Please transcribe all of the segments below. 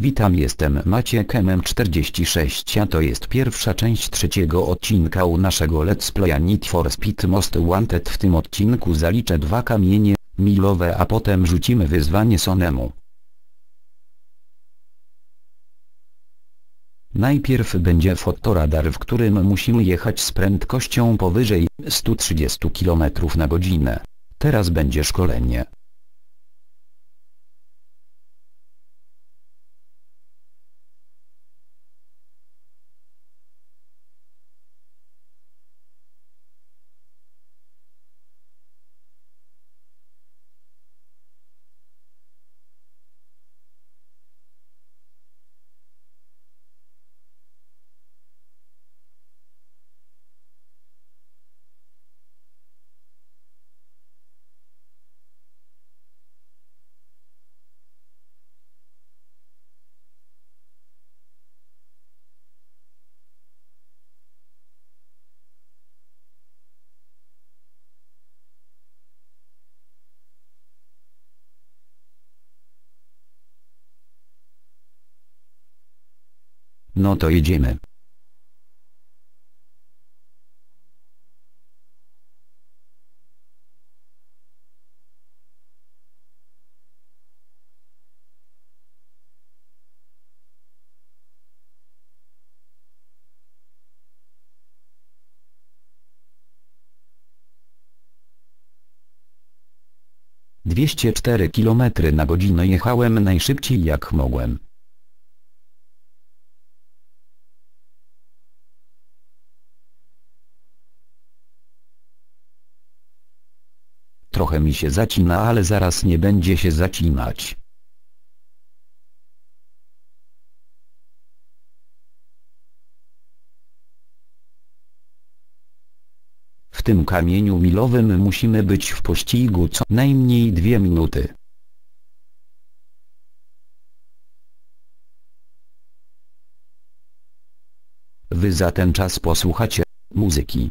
Witam jestem Maciek MM46 a to jest pierwsza część trzeciego odcinka u naszego Let's Playa Need for Speed Most Wanted w tym odcinku zaliczę dwa kamienie milowe a potem rzucimy wyzwanie Sonemu. Najpierw będzie fotoradar w którym musimy jechać z prędkością powyżej 130 km na godzinę. Teraz będzie szkolenie. No to jedziemy. Dwieście cztery kilometry na godzinę jechałem najszybciej jak mogłem. Trochę mi się zacina ale zaraz nie będzie się zacinać. W tym kamieniu milowym musimy być w pościgu co najmniej dwie minuty. Wy za ten czas posłuchacie muzyki.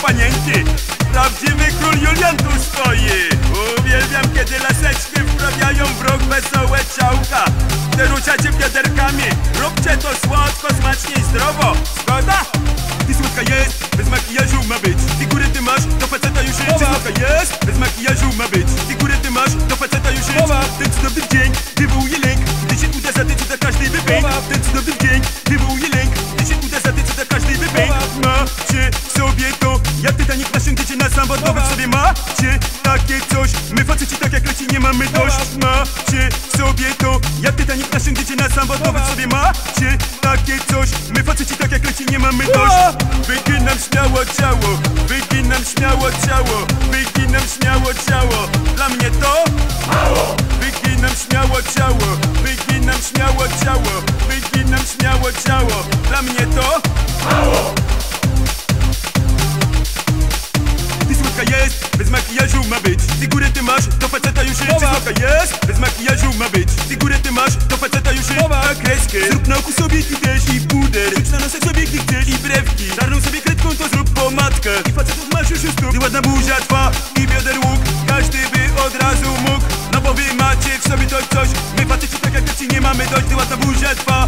już jest Ty bez makijażu ma być. Figury ty masz, do faceta już jest. Ten cudowny dzień wywołuje lęk Gdy się uda za ty, co da każdy wypęk Ten cudowny dzień wywołuje lęk Gdy się uda za ty, co da każdy wypęk Macie w sobie to, jak Titanic nasiągniecie na sam macie takie coś My faceci tak jak leci nie mamy dość Macie w sobie to, jak Titanic na sam Bo w sobie macie takie coś My faceci tak jak leci nie mamy dość Wyginam śmiało ciało, wyginam śmiało ciało, wyginam śmiało ciało. Dla mnie to mało. Wyginam śmiało ciało, wyginam śmiało ciało, wyginam śmiało ciało. Dla mnie to mało. Jest, bez makijażu ma być. Ty górę ty masz, do faceta już jest jest, bez makijażu ma być. Ty górę ty masz, do faceta już jest A kreskę, zrób na oku sobie ty też i puder. Rzuć na nosek sobie gdy chcesz i brewki. Czarną sobie kredką to zrób pomadkę I facetów masz już już tu. Ty ładna buzia twa i bioder łuk Każdy by od razu mógł. No bo wy macie w sobie to coś. My faceci tak jak ci nie mamy dość. Ty ładna buzia twa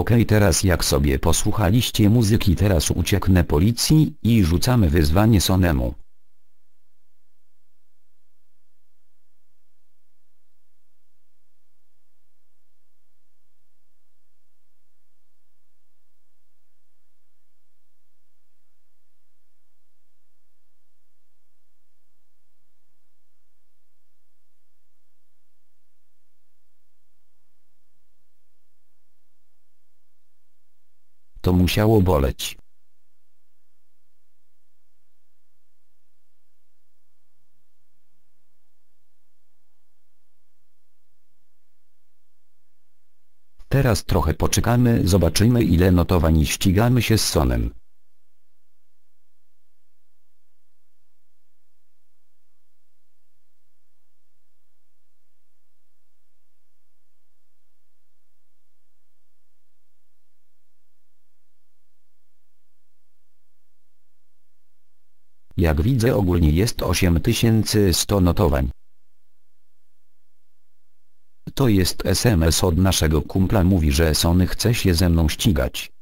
Okej teraz jak sobie posłuchaliście muzyki teraz ucieknę policji i rzucamy wyzwanie Sonemu. To musiało boleć. Teraz trochę poczekamy, zobaczymy ile notowań ścigamy się z Sonem. Jak widzę ogólnie jest 8100 notowań. To jest SMS od naszego kumpla mówi, że Sony chce się ze mną ścigać.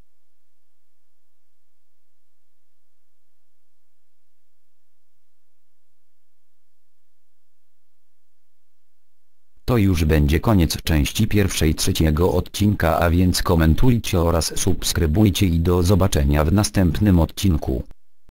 To już będzie koniec części pierwszej trzeciego odcinka a więc komentujcie oraz subskrybujcie i do zobaczenia w następnym odcinku.